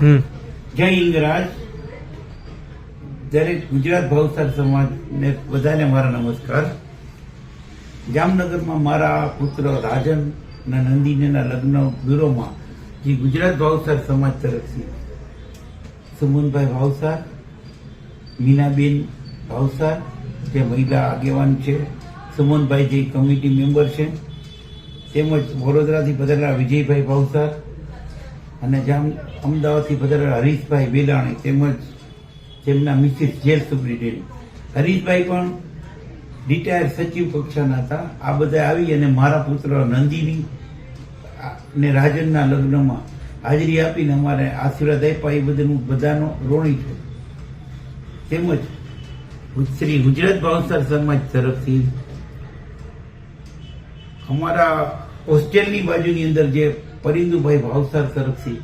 જય હિંગરાજ દરેક ગુજરાત ભાવસાર સમાજને બધાને મારા નમસ્કાર. જામનગરમાં મારા પુત્ર રાજન અને નંદિનીના લગ્ન બ્યુરોમાં જે ગુજરાત ભાવસાર સમાજ તરફથી સુમનભાઈ ભાવસાર, મીનાબેન ભાવસાર, જે મહિલા આગેવાન છે, સુમનભાઈ જે કમિટી મેમ્બર છે, તેમજ વડોદરાથી પધારેલા વિજયભાઈ ભાવસાર અને જામ અમદાવાદથી પધારેલા હરીશભાઈ બેલાણી તેમજ તેમના મિસિસ જેલ સુપ્રિન્ટેન્ડન્ટ. હરીશભાઈ પણ રિટાયર સચિવ કક્ષાના હતા. આ બધા આવી અને મારા પુત્ર નંદિની ને રાજનના લગ્નમાં હાજરી આપીને અમારે આશીર્વાદ આપ્યા. એ બદલ બધાનો ઋણી છું. તેમજ શ્રી ગુજરાત ભાવસર સમાજ તરફથી અમારા હોસ્ટેલની બાજુની અંદર જે પરિંદુભાઈ ભાવસાર તરફથી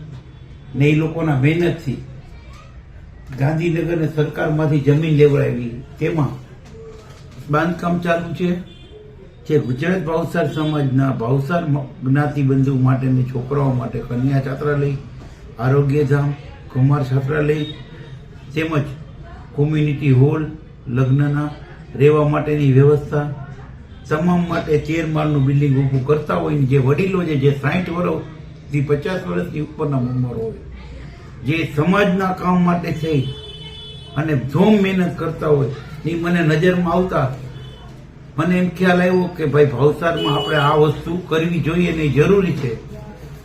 ને એ લોકોના મહેનતથી ગાંધીનગરને સરકારમાંથી જમીન લેવડાવી. તેમાં બાંધકામ ચાલુ છે, જે ગુજરાત ભાવસાર સમાજના ભાવસાર જ્ઞાતિ બંધુ માટેની છોકરાઓ માટે કન્યા છાત્રાલય આરોગ્યધામ કુમાર છાત્રાલય તેમજ કોમ્યુનિટી હોલ, લગ્નના રહેવા માટેની વ્યવસ્થા તમામ માટે ચેરમાનનું બિલ્ડિંગ ઊભું કરતા હોય ને જે વડીલો છે, જે સાઠ વર્ષથી પચાસ વર્ષથી ઉપરના ઉંમર હોય, જે સમાજના કામ માટે થઈ અને ધોમ મહેનત કરતા હોય એ મને નજરમાં આવતા મને એમ ખ્યાલ આવ્યો કે ભાઈ ભાવસારમાં આપણે આ વસ્તુ કરવી જોઈએ ને જરૂરી છે.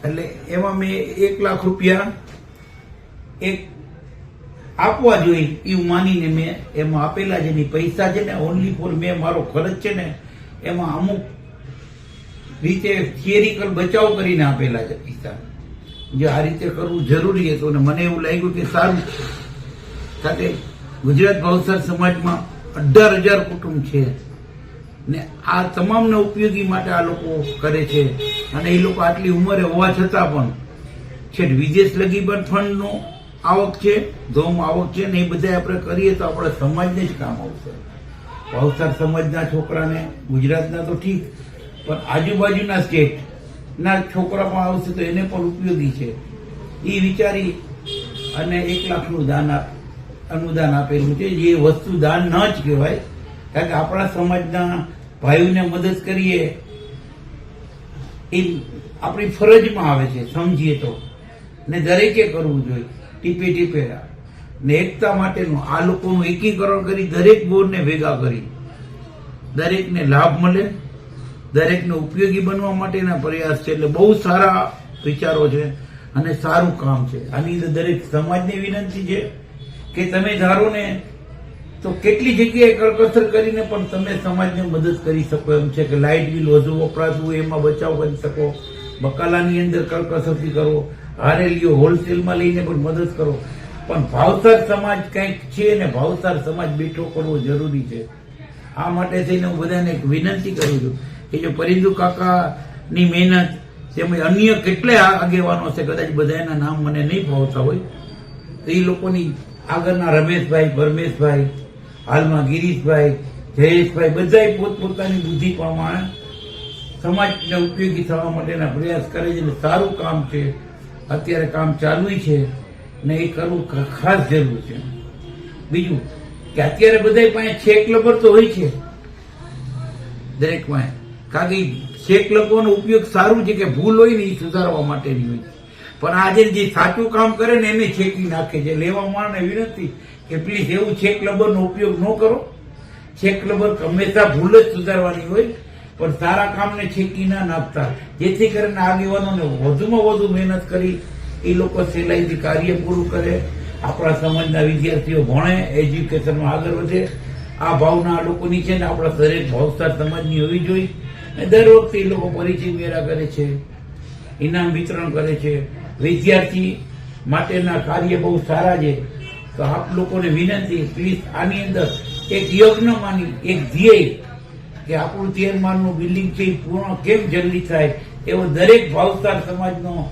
એટલે એમાં મેં એક લાખ રૂપિયા એક આપવા જોઈએ એવું માનીને મેં એમાં આપેલા છે ને પૈસા છે ને ઓનલી ફોર મેં મારો ખર્ચ છે ને એમાં અમુક રીતે થિયરિકલ બચાવ કરીને આપેલા છે કિસ્સા. જે આ રીતે કરવું જરૂરી હતું અને મને એવું લાગ્યું કે સારું. સાથે ગુજરાત ભાવસાર સમાજમાં અઢાર હજાર કુટુંબ છે ને આ તમામને ઉપયોગી માટે આ લોકો કરે છે અને એ લોકો આટલી ઉંમરે હોવા છતાં પણ છે વિદેશ લગી પણ ફંડનો આવક છે, ધોમ આવક છે ને એ બધા આપણે કરીએ તો આપણા સમાજને જ કામ આવશે. ભાવસાર સમાજના છોકરાને, ગુજરાતના તો ઠીક, પણ આજુબાજુના સ્ટેટ ના છોકરા પણ આવશે તો એને પણ ઉપયોગી છે. એ વિચારી અને એક લાખનું દાન અનુદાન આપેલું છે. જે વસ્તુ દાન ન જ કહેવાય, કારણ કે આપણા સમાજના ભાઈઓને મદદ કરીએ એ આપણી ફરજમાં આવે છે, સમજીએ તો. ને દરેકે કરવું જોઈએ. ટીપે ટીપે ને એકતા માટેનું, આ લોકોનું એકીકરણ કરી દરેક બોર્ડને ભેગા કરી. દરેકને લાભ મળે. દરેકને ઉપયોગી બનવા માટેના પ્રયાસ છે. એટલે બહુ સારા વિચારો છે અને સારું કામ છે. આની અંદર દરેક સમાજની વિનંતી છે કે તમે ધારો ને તો કેટલી જગ્યાએ કરકસર કરીને પણ તમે સમાજને મદદ કરી શકો એમ છે કે લાઇટ બિલ વધુ વપરાતું એમાં બચાવ કરી શકો. બકાલાની અંદર કરકસરથી કરો. હારેલીઓ હોલસેલમાં લઈને પણ મદદ કરો. પણ ભાવસાર સમાજ કંઈક છે ને ભાવસાર સમાજ બેઠો કરવો જરૂરી છે. આ માટે થઈને હું બધાને એક વિનંતી કરું છું કે જો પરિંદુ કાકાની મહેનત તેમજ અન્ય કેટલાય આગેવાનો છે કદાચ બધાના નામ મને નહીં ભાવતા હોય, તો એ લોકોની આગળના રમેશભાઈ, પરમેશભાઈ, હાલમાં ગિરીશભાઈ, જયેશભાઈ બધાય પોતપોતાની બુદ્ધિ પ્રમાણે સમાજને ઉપયોગી થવા માટેના પ્રયાસ કરે છે સારું કામ છે. અત્યારે કામ ચાલુ છે. ને એ કરવું ખાસ જરૂર છે. બીજું કે અત્યારે બધા પાસે છેક લબર તો હોય છે. દરેક પાસે. કારણ કે ચેક લબરનો ઉપયોગ સારું છે કે ભૂલ હોય ને એ સુધારવા માટેની હોય છે. પણ આજે જે સાચું કામ કરે ને એને છેકી નાખે છે. લેવા માણને વિનંતી કે પ્લીઝ એવું છેક લબરનો ઉપયોગ ન કરો. છેક લબર હંમેશા ભૂલ જ સુધારવાની હોય, પણ સારા કામને છેકી ના નાખતા. જેથી કરીને આગેવાનોને વધુમાં વધુ મહેનત કરી એ લોકો સહેલાઈથી કાર્ય પૂરું કરે. આપણા સમાજના વિદ્યાર્થીઓ ભણે એજ્યુકેશનમાં આગળ વધે. આ ભાવના આ લોકોની છે ને આપણા દરેક ભાવસાર સમાજની હોવી જોઈએ. અને દર વખતે એ લોકો પરિચય મેળા કરે છે, ઇનામ વિતરણ કરે છે. વિદ્યાર્થી માટેના કાર્ય બહુ સારા છે. તો આપ લોકોને વિનંતી પ્લીઝ આની અંદર એક યજ્ઞ માની, એક ધ્યેય કે આપણું તેર બિલ્ડિંગ છે પૂર્ણ કેમ જલ્દી થાય એવો દરેક ભાવસાર સમાજનો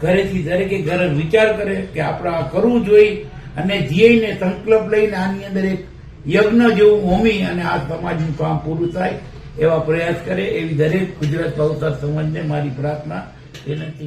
ઘરેથી દરેકે ઘરે વિચાર કરે કે આપણે આ કરવું જોઈએ અને ધ્યેયને સંકલ્પ લઈને આની અંદર એક યજ્ઞ જેવું હોમી અને આ સમાજનું કામ પૂરું થાય એવા પ્રયાસ કરે એવી દરેક ગુજરાત ભાવસાર સમાજને મારી પ્રાર્થના વિનંતી.